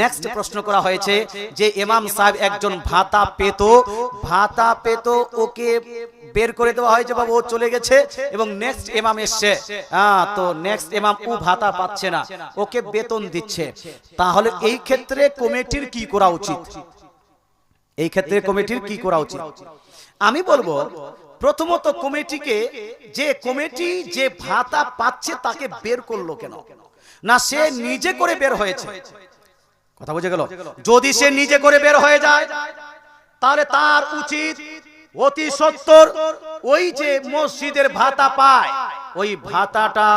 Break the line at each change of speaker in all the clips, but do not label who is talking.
Next প্রশ্ন করা হয়েছে যে ইমাম সাহেব একজন ভাতা পেত ভাতা পেত ওকে বের করে দেওয়া হয়েছে বাবু ও চলে গেছে এবং নেক্সট ইমাম এসছে। হ্যাঁ তো নেক্সট ইমাম ও ভাতা পাচ্ছে না। ওকে বেতন দিচ্ছে। তাহলে এই ক্ষেত্রে কমিটির কি করা উচিত? এই ক্ষেত্রে কমিটির কি করা উচিত? আমি বলব প্রথমত কমিটিকে যে কমিটি যে ভাতা পাচ্ছে তাকে বের করল কেন? না সে নিজে করে বের হয়েছে। কথা বুঝে গেল? যদি সে নিজে করে বের হয়ে যায় তাহলে তার উচিত অতি সত্তর ওই যে মসজিদের ভাতা পায় ওই ভাতাটা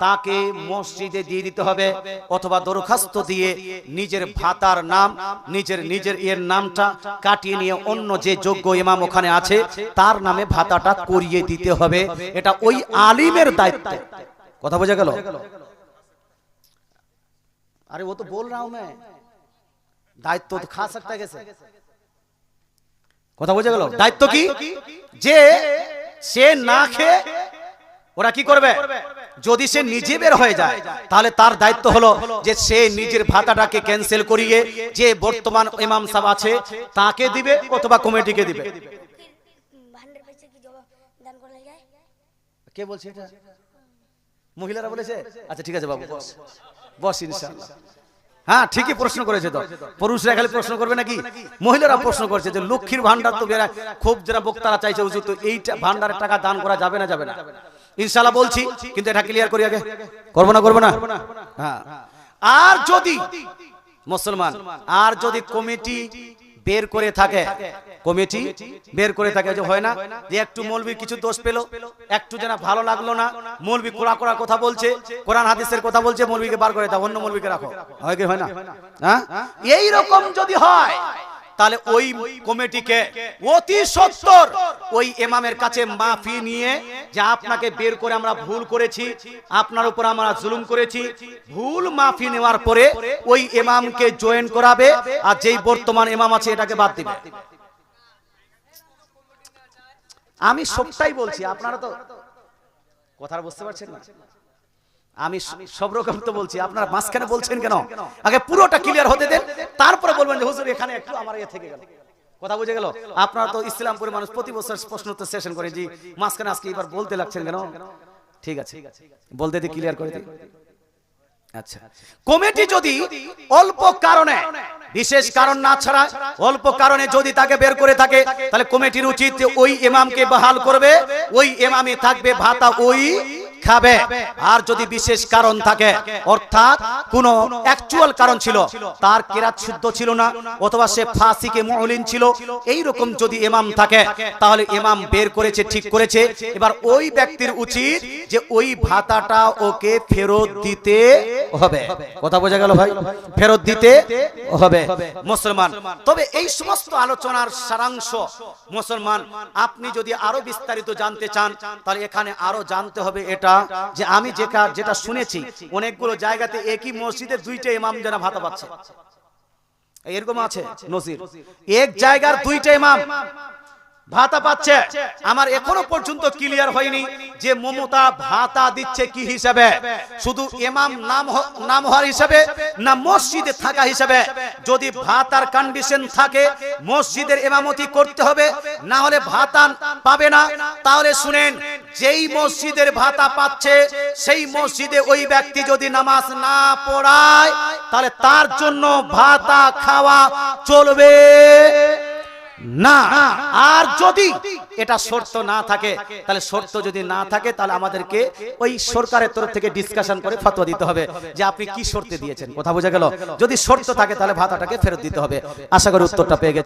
তাকে মসজিদে দিয়ে দিতে হবে অথবা দরখাস্ত দিয়ে নিজের ভাতার নাম নিজের নিজের এর নামটা কাটিয়ে নিয়ে অন্য যে যোগ্য ইমাম ওখানে আছে তার নামে ভাতাটা করিয়ে দিতে হবে এটা ওই আলিমের দায়িত্ব। কথা বোঝা গেল? আরে ও তো বল রাও মেয়ে দায়িত্ব খা সকতে গেছে। কথা বোঝা গেল? দায়িত্ব কি? যে সে না খেয়ে ওরা কি করবে? যদি সে নিজে বের হয়ে যায় তাহলে তার দায়িত্ব হলো যে সে নিজের ভাতাটাকে ক্যান্সেল করিয়ে যে বর্তমান ইমাম সাহেব আছে তাকে দিবে অথবা কমিটিকে দিবে।
কে
বলছে এটা? মহিলারা বলেছে? আচ্ছা ঠিক আছে বাবু বস। বস ইনশাআল্লাহ। হ্যাঁ ঠিকই প্রশ্ন করেছে তো। পুরুষরা খালি প্রশ্ন করবে নাকি? মহিলারা প্রশ্ন করছে যে লক্ষ্মীর ভান্ডার তো বেরা খুব যারা বক্তারা চাইছে উচিত, তো এই ভান্ডারের টাকা দান করা যাবে না যাবে না? ইনশাল্লাহ বলছি, কিন্তু এটা ক্লিয়ার করি আগে। করব না করব না? হ্যাঁ। আর যদি, মুসলমান, আর যদি কমিটি বের করে থাকে। কমিটি বের করে থাকে যে হয় না? যে একটু মৌলবি কিছু দোষ পেল একটু যেন ভালো লাগল না মৌলবি কোরা কোরা কথা বলছে কোরআন হাদিসের কথা বলছে মৌলবিকে বার করে দাও অন্য মৌলবিকে রাখো। হয় কি হয়? না হ্যাঁ? এই রকম যদি হয় তাহলে ওই কমিটিকে অতি সত্তর ওই এমামের কাছে মাফি নিয়ে যে আপনাকে বের করে আমরা ভুল করেছি, আপনার উপর আমরা জুলুম করেছি, ভুল মাফি নেওয়ার পরে ওই এমামকে জয়েন করাবে আর যেই বর্তমান এমাম আছে এটাকে বাদ দিবে। আমি সবটাই বলছি, আপনারা তো কথা বুঝতে পারছেন না। আমি সব রকম তো বলছি, আপনারা মাঝখানে বলছেন কেন? আগে পুরোটা ক্লিয়ার হতে দেন। তারপরে বলবেন যে, হুজুর, এখানে একটু আমার ইয়ে থেকে গেল। কথা বুঝে গেল? আপনারা তো ইসলামপুরের মানুষ প্রতি বছর প্রশ্ন উত্তর সেশন করে, জি, মাঝখানে আজকে এবার বলতে লাগছেন কেন? ঠিক আছে, বলতে দি ক্লিয়ার করে দিই আচ্ছা কমিটি যদি অল্প কারণে, বিশেষ কারণ না ছাড়া অল্প কারণে যদি তাকে বের করে থাকে, তাহলে কমিটির উচিত ওই ইমামকে বহাল করবে, ওই ইমামে থাকবে, ভাতা ওই খাবে আর যদি বিশেষ কারণ থাকে, অর্থাৎ কোন অ্যাকচুয়াল কারণ ছিল, তার কেরাত শুদ্ধ ছিল না, অথবা সে ফাসিকে মুলিন ছিল এই রকম যদি ইমাম থাকে, তাহলে ইমাম বের করেছে, ঠিক করেছে। এবার ওই ব্যক্তির উচিত যে ওই ভাতাটা ওকে ফেরত দিতে হবে। কথা বোঝা গেল ভাই? ফেরত দিতে হবে। মুসলমান, তবে এই সমস্ত আলোচনার সারাংশ, মুসলমান, আপনি যদি আরও বিস্তারিত জানতে চান, তাহলে এখানে আরও জানতে হবে এটা। যে আমি যে কাজ যেটা শুনেছি, অনেকগুলো জায়গাতে একই মসজিদের দুইটা ইমাম যেন ভাতা পাচ্ছে। এরকম আছে নজির। এক জায়গার দুইটা ইমাম। ভাতা পাচ্ছে। আমার এখনও পর্যন্ত ক্লিয়ার হয়নি যে মমতা ভাতা দিচ্ছে কি হিসাবে। শুধু ইমাম নাম নাম হওয়ার হিসাবে না মসজিদে থাকা হিসাবে। যদি ভাতার কন্ডিশন থাকে মসজিদের এমামতি করতে হবে। না হলে ভাতা পাবে না। তাহলে শুনেন যেই মসজিদের ভাতা পাচ্ছে সেই মসজিদে ওই ব্যক্তি যদি নামাজ না পড়ায় তাহলে তার জন্য ভাতা খাওয়া চলবে। না। আর যদি এটা শর্ত না থাকে, তাহলে শর্ত যদি না থাকে, তাহলে আমাদেরকে ওই সরকারের তরফ থেকে ডিসকাশন করে ফতোয়া দিতে হবে যে আপনি কি শর্তে দিয়েছেন। কথা বোঝা গেল? যদি শর্ত থাকে, তাহলে ভাতাটাকে ফেরত দিতে হবে। আশা করি উত্তরটা পেয়ে গেছে